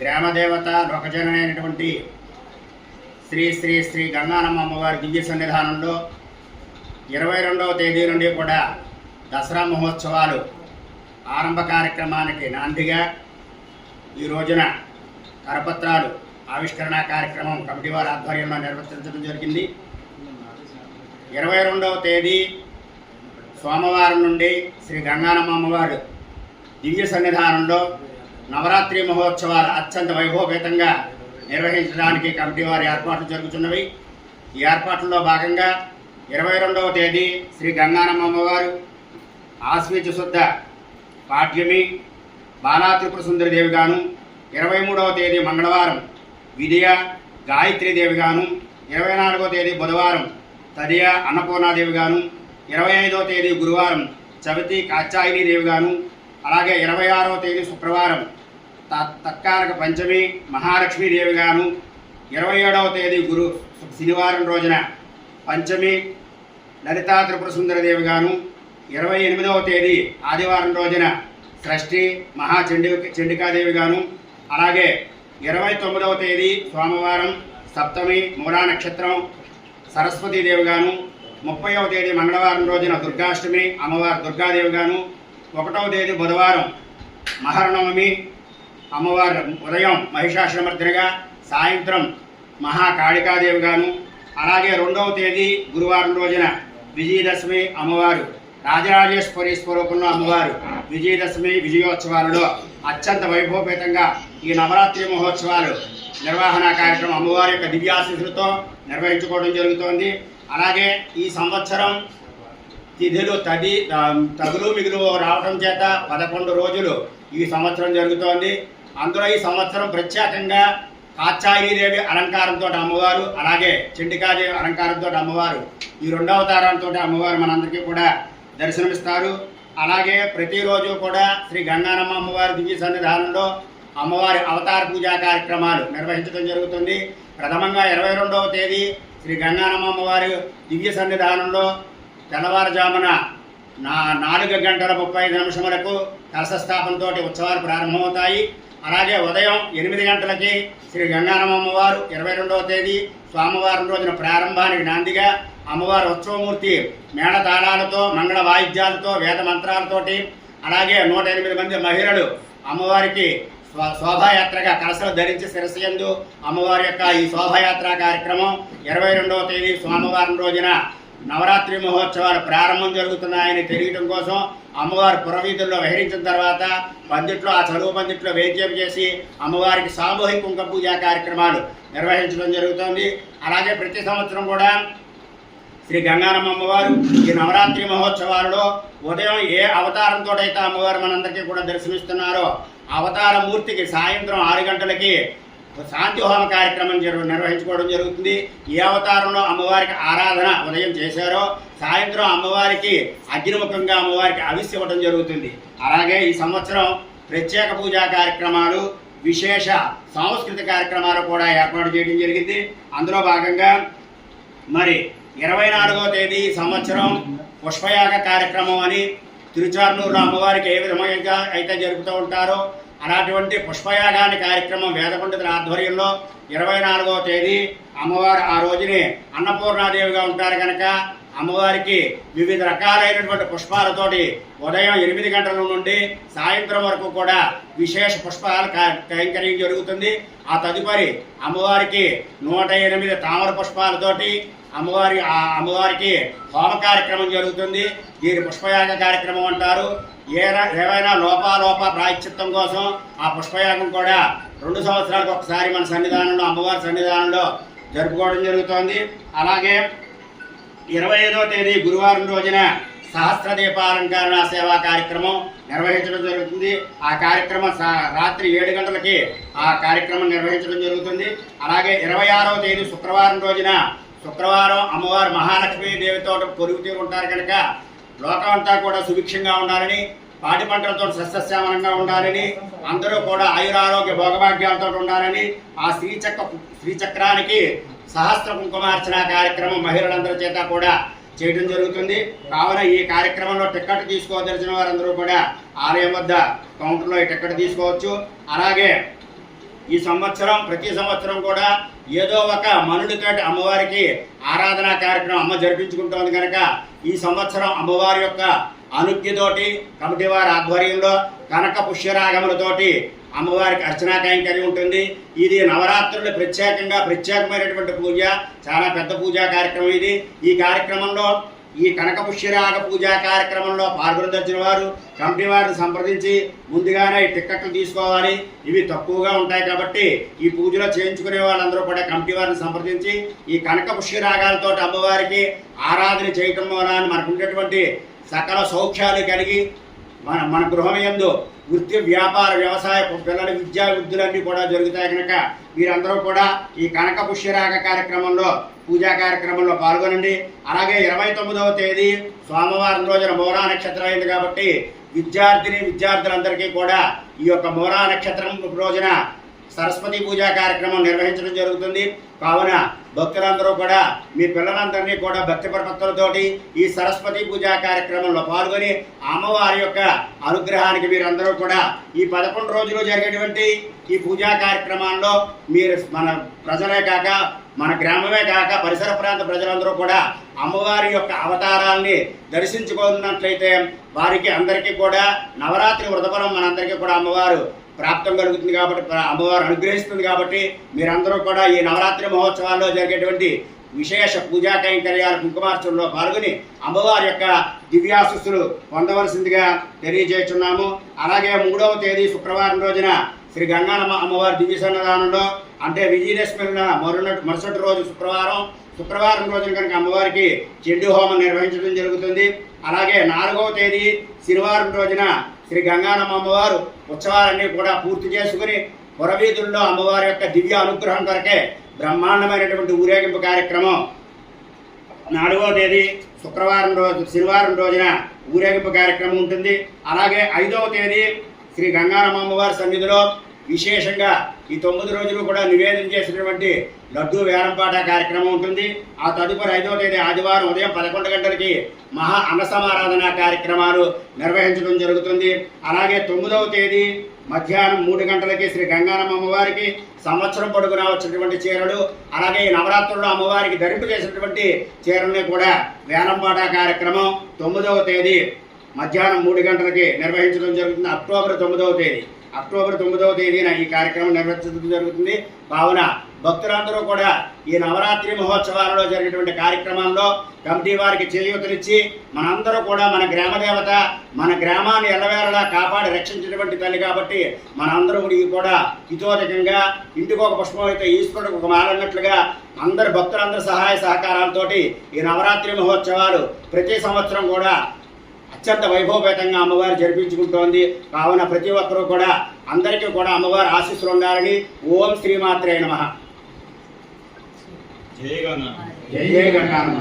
గ్రామదేవత లోకజనమైనటువంటి శ్రీ శ్రీ శ్రీ గంగానమ్మ అమ్మవారి దివ్య సన్నిధానంలో ఇరవై రెండవ తేదీ నుండి కూడా దసరా మహోత్సవాలు ఆరంభ కార్యక్రమానికి నాందిగా ఈ రోజున కరపత్రాలు ఆవిష్కరణ కార్యక్రమం కమిటీ వారి ఆధ్వర్యంలో నిర్వర్తించడం జరిగింది. ఇరవై రెండవ తేదీ సోమవారం నుండి శ్రీ గంగానమ్మ అమ్మవారు దివ్య సన్నిధానంలో నవరాత్రి మహోత్సవాలు అత్యంత వైభవపేతంగా నిర్వహించడానికి కమిటీ వారి ఏర్పాట్లు జరుగుతున్నవి. ఈ ఏర్పాట్లలో భాగంగా ఇరవై రెండవ తేదీ శ్రీ గంగానమ్మ అమ్మవారు ఆశ్వీజ శుద్ధ పాఠ్యమి బాలా త్రిపుర సుందరిదేవి గాను ఇరవై మూడవ తేదీ మంగళవారం. విజయ గాయత్రీదేవి గాను ఇరవై నాలుగవ తేదీ బుధవారం. తదియ అన్నపూర్ణాదేవి గాను ఇరవై ఐదవ తేదీ గురువారం. చవితి కాచాయిని గాను అలాగే ఇరవై ఆరవ తేదీ శుక్రవారం. త- తత్కాలక పంచమి మహాలక్ష్మీదేవి గాను ఇరవై ఏడవ తేదీ గురు శనివారం రోజున. పంచమి లలితా త్రిపుర సుందరదేవి గాను ఇరవై ఎనిమిదవ తేదీ ఆదివారం రోజున షష్ఠి మహాచండి చండికాదేవి గాను అలాగే ఇరవై తొమ్మిదవ తేదీ సోమవారం సప్తమి మూలా నక్షత్రం సరస్వతీదేవి గాను ముప్పైవ తేదీ మంగళవారం రోజున దుర్గాష్టమి అమ్మవారు దుర్గాదేవి గాను ఒకటవ తేదీ బుధవారం మహర్నవమి అమ్మవారు ఉదయం మహిషాసురమర్దినిగా సాయంత్రం మహాకాళికాదేవి గాను అలాగే రెండవ తేదీ గురువారం రోజున విజయదశమి అమ్మవారు రాజరాజేశ్వరి స్వరూపంలో అమ్మవారు విజయదశమి విజయోత్సవాలలో అత్యంత వైభవపేతంగా ఈ నవరాత్రి మహోత్సవాలు నిర్వహణ కార్యక్రమం అమ్మవారి యొక్క దివ్యాశీసులతో నిర్వహించుకోవడం జరుగుతోంది. అలాగే ఈ సంవత్సరం తిథులు తది తగులు మిగులు రావడం చేత పదకొండు రోజులు ఈ సంవత్సరం జరుగుతోంది. అందులో ఈ సంవత్సరం ప్రత్యేకంగా కాచాయిదేవి అలంకారంతో అమ్మవారు అలాగే చండికాదేవి అలంకారంతో అమ్మవారు ఈ రెండవ అవతారంతో అమ్మవారు మనందరికీ కూడా దర్శనమిస్తారు. అలాగే ప్రతిరోజు కూడా శ్రీ గంగానమ్మ అమ్మవారి దివ్య సన్నిధానంలో అమ్మవారి అవతార పూజా కార్యక్రమాలు నిర్వహించడం జరుగుతుంది. ప్రథమంగా ఇరవై రెండవ తేదీ శ్రీ గంగానమ్మ అమ్మవారి దివ్య సన్నిధానంలో తెల్లవారుజామున నా నాలుగు గంటల ముప్పై ఐదు నిమిషములకు కలశస్థాపనతో ఉత్సవాలు ప్రారంభమవుతాయి. అలాగే ఉదయం ఎనిమిది గంటలకి శ్రీ గంగానమ్మ అమ్మవారు ఇరవై రెండవ తేదీ సోమవారం రోజున ప్రారంభానికి నాందిగా అమ్మవారి ఉత్సవమూర్తి మేళతాళాలతో మంగళ వాయిద్యాలతో వేద మంత్రాలతోటి అలాగే నూట ఎనిమిది మంది మహిళలు అమ్మవారికి శోభాయాత్రగా కలసలు ధరించి శిరసయందు అమ్మవారి యొక్క ఈ శోభాయాత్ర కార్యక్రమం ఇరవై రెండవ తేదీ సోమవారం రోజున నవరాత్రి మహోత్సవాలు ప్రారంభం జరుగుతున్నాయని తెలియటం కోసం అమ్మవారి పురవీధుల్లో విహరించిన తర్వాత పందిట్లో ఆ చదువు పందిట్లో వేద్యం చేసి అమ్మవారికి సామూహిక కుంక పూజా కార్యక్రమాలు నిర్వహించడం జరుగుతోంది. అలాగే ప్రతి సంవత్సరం కూడా శ్రీ గంగారమ్మ అమ్మవారు ఈ నవరాత్రి మహోత్సవాలలో ఉదయం ఏ అవతారంతో అయితే అమ్మవారు మనందరికీ కూడా దర్శనమిస్తున్నారో అవతార మూర్తికి సాయంత్రం ఆరు గంటలకి శాంతి హోమ కార్యక్రమం జరు నిర్వహించుకోవడం జరుగుతుంది. ఏ అవతారంలో అమ్మవారికి ఆరాధన ఉదయం చేశారో సాయంత్రం అమ్మవారికి అగ్నిముఖంగా అమ్మవారికి అవిస్సి ఇవ్వడం జరుగుతుంది. అలాగే ఈ సంవత్సరం ప్రత్యేక పూజా కార్యక్రమాలు విశేష సాంస్కృతిక కార్యక్రమాలు కూడా ఏర్పాటు చేయడం జరిగింది. అందులో భాగంగా మరి ఇరవై నాలుగో తేదీ సంవత్సరం పుష్పయాగ కార్యక్రమం అని తిరుచార్నూరు అమ్మవారికి ఏ విధంగా అయితే జరుపుతూ ఉంటారో అలాంటివంటి పుష్పయాగాని కార్యక్రమం వేదపండితుల ఆధ్వర్యంలో ఇరవై నాలుగవ తేదీ అమ్మవారు ఆ రోజునే అన్నపూర్ణాదేవిగా ఉంటారు కనుక అమ్మవారికి వివిధ రకాలైనటువంటి పుష్పాలతోటి ఉదయం ఎనిమిది గంటల నుండి సాయంత్రం వరకు కూడా విశేష పుష్పాలు కైంకర్యం జరుగుతుంది. ఆ తదుపరి అమ్మవారికి నూట ఎనిమిది తామర పుష్పాలతోటి అమ్మవారి ఆ అమ్మవారికి హోమ కార్యక్రమం జరుగుతుంది. దీని పుష్పయాగ కార్యక్రమం అంటారు. ఏ ఏవైనా లోపాలోప ప్రాయశ్చిత్తం కోసం ఆ పుష్పయాగం కూడా రెండు సంవత్సరాలకు ఒకసారి మన సన్నిధానంలో అమ్మవారి సన్నిధానంలో జరుపుకోవడం జరుగుతోంది. అలాగే ఇరవై ఐదో తేదీ గురువారం రోజున సహస్ర దీపాలంకరణ సేవా కార్యక్రమం నిర్వహించడం జరుగుతుంది. ఆ కార్యక్రమం రాత్రి ఏడు గంటలకి ఆ కార్యక్రమం నిర్వహించడం జరుగుతుంది. అలాగే ఇరవై ఆరవ తేదీ శుక్రవారం రోజున శుక్రవారం అమ్మవారు మహాలక్ష్మి దేవితో పొరుగుతూ ఉంటారు కనుక లోకం అంతా కూడా సుభిక్షంగా ఉండాలని పాటి పంటలతో సస్యశ్యామలంగా ఉండాలని అందరూ కూడా ఆయురారోగ్య భోగభాగ్యాలతో ఉండాలని ఆ శ్రీచక్ర శ్రీచక్రానికి సహస్ర కుంకుమార్చన కార్యక్రమం మహిళలందరి చేత కూడా చేయడం జరుగుతుంది. కావున ఈ కార్యక్రమంలో టికెట్ తీసుకోదలిచిన వారందరూ కూడా ఆలయం వద్ద కౌంటర్లో ఈ టికెట్ తీసుకోవచ్చు. అలాగే ఈ సంవత్సరం ప్రతి సంవత్సరం కూడా ఏదో ఒక మనుడితోటి అమ్మవారికి ఆరాధనా కార్యక్రమం అమ్మ జరిపించుకుంటోంది కనుక ఈ సంవత్సరం అమ్మవారి యొక్క అనుజ్ఞతోటి కమిటీ వారి ఆధ్వర్యంలో కనక పుష్యరాగములతోటి అమ్మవారికి అర్చనా కైంకర్యం ఉంటుంది. ఇది నవరాత్రులు ప్రత్యేకంగా ప్రత్యేకమైనటువంటి పూజ. చాలా పెద్ద పూజా కార్యక్రమం ఇది. ఈ కార్యక్రమంలో ఈ కనకపుష్యరాగ పూజా కార్యక్రమంలో పాల్గొనదలిచిన వారు కమిటీ వారిని సంప్రదించి ముందుగానే టిక్కెట్లు తీసుకోవాలి. ఇవి తక్కువగా ఉంటాయి కాబట్టి ఈ పూజలో చేయించుకునే వాళ్ళందరూ కూడా కమిటీ వారిని సంప్రదించి ఈ కనక పుష్యరాగాలతో అమ్మవారికి ఆరాధన చేయటం వలన మనకు ఉండేటువంటి సకల సౌఖ్యాలు కలిగి మన మన గృహం ఎందు వృత్తి వ్యాపార వ్యవసాయ పిల్లల విద్యా వృద్ధులన్నీ కూడా జరుగుతాయి కనుక మీరందరూ కూడా ఈ కనక పుష్యరాగ కార్యక్రమంలో పూజా కార్యక్రమంలో పాల్గొనండి. అలాగే ఇరవై తొమ్మిదవ తేదీ సోమవారం రోజున మోరా నక్షత్రం అయింది కాబట్టి విద్యార్థిని విద్యార్థులందరికీ కూడా ఈ యొక్క మోరా నక్షత్రం రోజున సరస్వతి పూజా కార్యక్రమం నిర్వహించడం జరుగుతుంది. కావున భక్తులందరూ కూడా మీ పిల్లలందరినీ కూడా భక్తి ప్రపత్తులతోటి ఈ సరస్వతి పూజా కార్యక్రమంలో పాల్గొని అమ్మవారి యొక్క అనుగ్రహానికి మీరందరూ కూడా ఈ పదకొండు రోజులు జరిగేటువంటి ఈ పూజా కార్యక్రమాల్లో మీరు మన ప్రజలే కాక మన గ్రామమే కాక పరిసర ప్రాంత ప్రజలందరూ కూడా అమ్మవారి యొక్క అవతారాల్ని దర్శించుకున్నట్లయితే వారికి అందరికీ కూడా నవరాత్రి వ్రతఫలం మనందరికీ కూడా అమ్మవారు ప్రాప్తం కలుగుతుంది కాబట్టి అమ్మవారు అనుగ్రహిస్తుంది కాబట్టి మీరందరూ కూడా ఈ నవరాత్రి మహోత్సవాల్లో జరిగేటువంటి విశేష పూజా కైంకర్యాల కుంకుమార్చనలో పాల్గొని అమ్మవారి యొక్క దివ్యాశిస్సులు పొందవలసిందిగా తెలియజేస్తున్నాము. అలాగే మూడవ తేదీ శుక్రవారం రోజున శ్రీ గంగానమ్మ అమ్మవారి దివ్య సన్నదానంలో అంటే విజయదశమి మరునటి మరుసటి రోజు శుక్రవారం శుక్రవారం రోజున కనుక అమ్మవారికి చెండు హోమం నిర్వహించడం జరుగుతుంది. అలాగే నాలుగవ తేదీ శనివారం రోజున శ్రీ గంగానమ్మ అమ్మవారు ఉత్సవాలన్నీ కూడా పూర్తి చేసుకుని పురవీధుల్లో అమ్మవారి యొక్క దివ్య అనుగ్రహం కొరకే బ్రహ్మాండమైనటువంటి ఊరేగింపు కార్యక్రమం నాలుగవ తేదీ శుక్రవారం రోజు శనివారం రోజున ఊరేగింపు కార్యక్రమం ఉంటుంది. అలాగే ఐదవ తేదీ శ్రీ గంగారమ్మ అమ్మవారి సన్నిధిలో విశేషంగా ఈ తొమ్మిది రోజులు కూడా నివేదన చేసినటువంటి లడ్డూ వేలంపాట కార్యక్రమం ఉంటుంది. ఆ తదుపరి ఐదవ తేదీ ఆదివారం ఉదయం పదకొండు గంటలకి మహా అన్నసమారాధన కార్యక్రమాలు నిర్వహించడం జరుగుతుంది. అలాగే తొమ్మిదవ తేదీ మధ్యాహ్నం మూడు గంటలకి శ్రీ గంగారమ్మ అమ్మవారికి సంవత్సరం పొడుగునా వచ్చినటువంటి చీరలు అలాగే ఈ నవరాత్రుల్లో అమ్మవారికి ధరింపు చేసినటువంటి చీరల్ని కూడా వేలంపాట కార్యక్రమం తొమ్మిదవ తేదీ మధ్యాహ్నం మూడు గంటలకి నిర్వహించడం జరుగుతుంది. అక్టోబర్ తొమ్మిదవ తేదీ. అక్టోబర్ తొమ్మిదవ తేదీన ఈ కార్యక్రమం నిర్వహించడం జరుగుతుంది. భావన భక్తులందరూ కూడా ఈ నవరాత్రి మహోత్సవాలలో జరిగినటువంటి కార్యక్రమాల్లో కమిటీ వారికి చేయూతనిచ్చి మనందరూ కూడా మన గ్రామ దేవత మన గ్రామాన్ని ఎల్లవేళలా కాపాడి రక్షించినటువంటి తల్లి కాబట్టి మనందరూ కూడా హితోదకంగా ఇంటికి ఒక పుష్పం అయితే ఈశ్వరుడికి ఒక మారన్నట్లుగా అందరు భక్తులందరి సహాయ సహకారాలతో ఈ నవరాత్రి మహోత్సవాలు ప్రతి సంవత్సరం కూడా అత్యంత వైభవపేతంగా అమ్మవారు జరిపించుకుంటోంది. కావున ప్రతి ఒక్కరూ కూడా అందరికీ కూడా అమ్మవారి ఆశీస్సులు ఉండాలని ఓం శ్రీమాత్రే నమ. జై గంగా జై జయ గంగానమ్మ